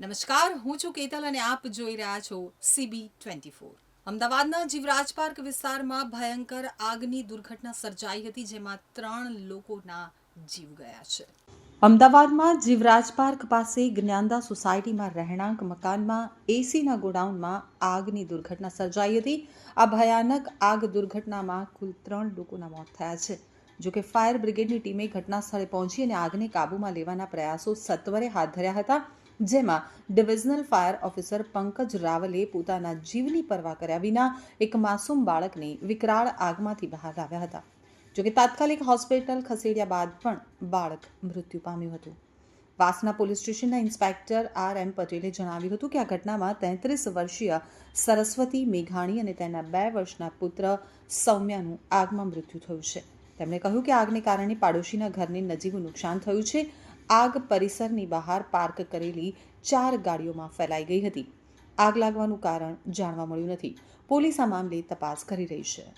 નમસ્કાર, હું છું કેતલ અને આપ જોઈ રહ્યા છો સીબી ટ્વેન્ટી ફોર અમદાવાદના જીવરાજ પાર્ક વિસ્તારમાં ભયંકર આગની દુર્ઘટના સર્જાઈ હતી, જેમાં ત્રણ લોકોના જીવ ગયા છે. અમદાવાદમાં જીવરાજ પાર્ક પાસે જ્ઞાનદા સોસાયટીમાં રહેણાંક મકાનમાં એસીના ગોડાઉનમાં આગની દુર્ઘટના સર્જાઈ હતી. આ ભયાનક આગ દુર્ઘટનામાં કુલ ત્રણ લોકોના મોત થયા છે. જોકે ફાયર બ્રિગેડની ટીમે ઘટના સ્થળે પહોંચી અને આગને કાબૂમાં લેવાના પ્રયાસો સત્વરે હાથ ધર્યા હતા. જેમાં ડિવિઝનલ ફાયર ઓફિસર પંકજ રાવલે પોતાના જીવની પરવા કર્યા વિના એક માસૂમ બાળકને વિકરાળ આગમાંથી બહાર લાવ્યા હતા. જોકે તાત્કાલિક હોસ્પિટલ ખસેડ્યા બાદ પણ બાળક મૃત્યુ પામ્યું હતું. વાસના પોલીસ સ્ટેશનના ઇન્સ્પેક્ટર આર એમ પટેલે જણાવ્યું હતું કે આ ઘટનામાં તેત્રીસ વર્ષીય સરસ્વતી મેઘાણી અને તેના બે વર્ષના પુત્ર સૌમ્યાનું આગમાં મૃત્યુ થયું છે. તેમણે કહ્યું કે આગને કારણે પાડોશીના ઘરને નજીવું નુકસાન થયું છે. આગ પરિસરની બહાર પાર્ક કરેલી ચાર ગાડીઓમાં ફેલાઈ ગઈ હતી. આગ લાગવાનું કારણ જાણવા મળ્યું નથી. પોલીસ આ મામલે તપાસ કરી રહી છે.